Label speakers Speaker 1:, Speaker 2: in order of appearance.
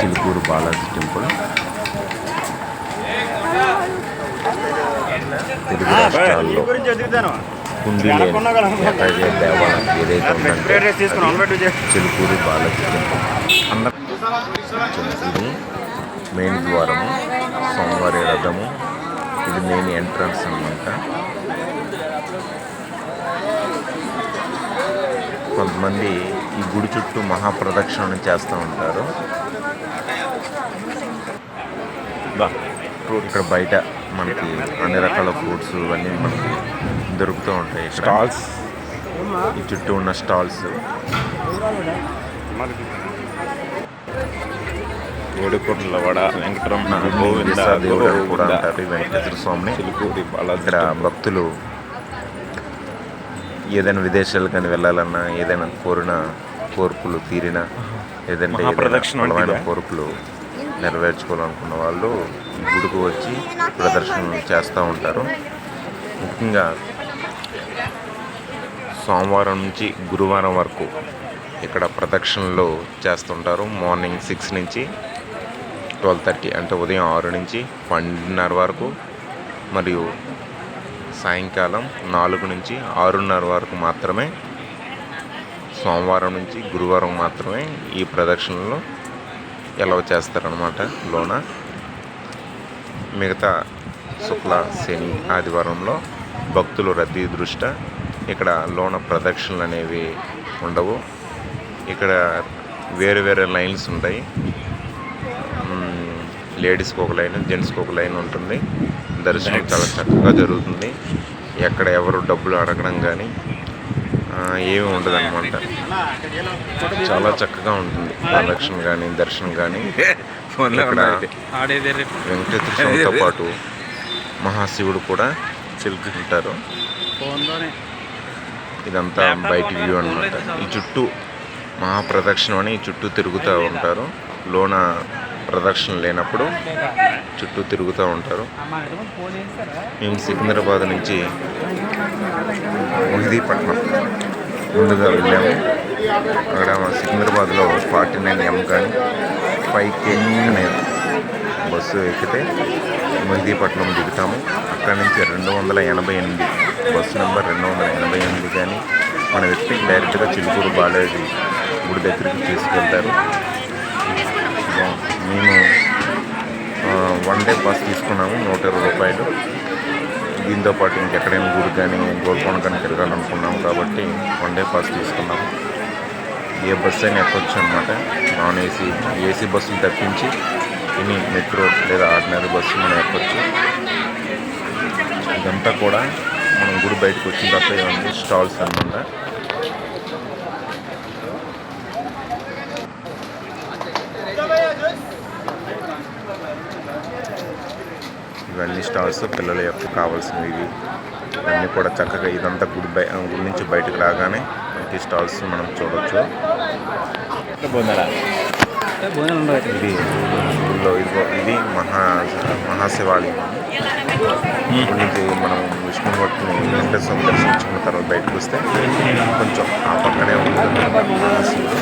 Speaker 1: Chilukuru Balaji temple. Telugu రాష్ట్రాల్లో దేవాలయం ఏదైతే ఉందంటే చిలుకూరు బాలాజీ టెంపుల్. అందరూ ఇది మెయిన్ ద్వారము సోమవారి రథము. ఇది మెయిన్ ఎంట్రన్స్ అన్నమాట. కొంతమంది ఈ గుడి చుట్టూ మహాప్రదక్షిణ చేస్తూ ఉంటారు. ఇక్కడ బయట మనకి అన్ని రకాల ఫ్రూట్స్ ఇవన్నీ మనకి దొరుకుతూ ఉంటాయి స్టాల్స్. ఈ చుట్టూ ఉన్న స్టాల్స్.
Speaker 2: ఏడుకొండల వడ వెంకటరమణ గోవింద
Speaker 1: దేవుడు కూడా అంటారు వెంకటేశ్వర స్వామిని. ఇక్కడ భక్తులు ఏదైనా విదేశాలు కానీ వెళ్ళాలన్నా ఏదైనా కోరిన కోర్పులు తీరిన ఏదంటే బలమైన? కోరికలు నెరవేర్చుకోవాలనుకున్న వాళ్ళు ఈ గుడికి వచ్చి ప్రదర్శనలు చేస్తూ ఉంటారు. ముఖ్యంగా సోమవారం నుంచి గురువారం వరకు ఇక్కడ ప్రదక్షిణలు చేస్తుంటారు. మార్నింగ్ సిక్స్ నుంచి ట్వెల్వ్ థర్టీ అంటే ఉదయం ఆరు నుంచి పన్నెండున్నర వరకు. మరియు సాయంకాలం నాలుగు నుంచి ఆరున్నర వరకు మాత్రమే సోమవారం నుంచి గురువారం మాత్రమే ఈ ప్రదక్షిణలు ఎలా చేస్తారనమాట లోన. మిగతా శుక్ల శని ఆదివారంలో భక్తులు రద్దీ దృష్ట్యా ఇక్కడ లోన ప్రదక్షిణలు అనేవి ఉండవు. ఇక్కడ వేరే వేరే లైన్స్ ఉంటాయి. లేడీస్కి ఒక లైన్ జెంట్స్కి ఒక లైన్ ఉంటుంది. దర్శనం చాలా చక్కగా జరుగుతుంది. ఎక్కడ ఎవరు డబ్బులు అడగడం కానీ ఏమి ఉండదు అనమాట చాలా చక్కగా ఉంటుంది. ప్రదక్షిణ కానీ దర్శనం కానీ ఇక్కడ వెంకటేశ్వర స్వామితో పాటు మహాశివుడు కూడా చిలుకుంటారు ఇదంతా బయట వ్యూ అనమాట ఈ చుట్టూ మహాప్రదక్షిణ అని ఈ చుట్టూ తిరుగుతూ ఉంటారు. లోన ప్రదక్షిణ లేనప్పుడు చుట్టూ తిరుగుతూ ఉంటారు. మేము సికింద్రాబాద్ నుంచి మెహదీపట్నం ముందుగా వెళ్ళాము. అక్కడ సికింద్రాబాద్లో ఫార్టీ నైన్ ఎం కానీ ఫైవ్ కే అనే బస్సు ఎక్కితే మెహదీపట్నం దిగుతాము. అక్కడ నుంచి రెండు వందల ఎనభై ఎనిమిది బస్సు నెంబర్ రెండు వందల ఎనభై ఎనిమిది కానీ మనం ఎక్కి డైరెక్ట్గా చిలుకూరు బాలాజీ గుడి దగ్గరికి తీసుకెళ్తారు. మేము వన్ డే బస్ తీసుకున్నాము నూట ఇరవై రూపాయలు. దీంతో పాటు ఇంకెక్కడైనా గుడి కానీ గోల్కొండ కానీ తిరగాలనుకున్నాము కాబట్టి వన్ డే పాస్ తీసుకున్నాము. ఏ బస్సు అయినా ఎక్కొచ్చు అనమాట నాన్ ఏసీ ఏసీ బస్సులు తప్పించి ఎనీ మెట్రో లేదా ఆర్డినరీ బస్సు మనం ఎక్కొచ్చు. ఇదంతా కూడా మనం గుడి బయటకు వచ్చిన తప్ప ఇవన్నీ స్టాల్స్ అనమాట ఇవన్నీ స్టాల్స్ పిల్లల యొక్క కావాల్సినవి. ఇవి ఇవన్నీ కూడా చక్కగా ఇదంతా గుడి బయ గుడి నుంచి బయటకు రాగానే ఈ స్టాల్స్ మనం చూడొచ్చు. ఇది గుడిలో ఇదిగో ఇది మహా మహాశివాలయం. నుంచి మనం విష్ణు భక్తిని వెంకటేశ్వరం దర్శించుకున్న తర్వాత బయటకు వస్తే కొంచెం ఆ పక్కనే ఉంటుంది మహాశివుడు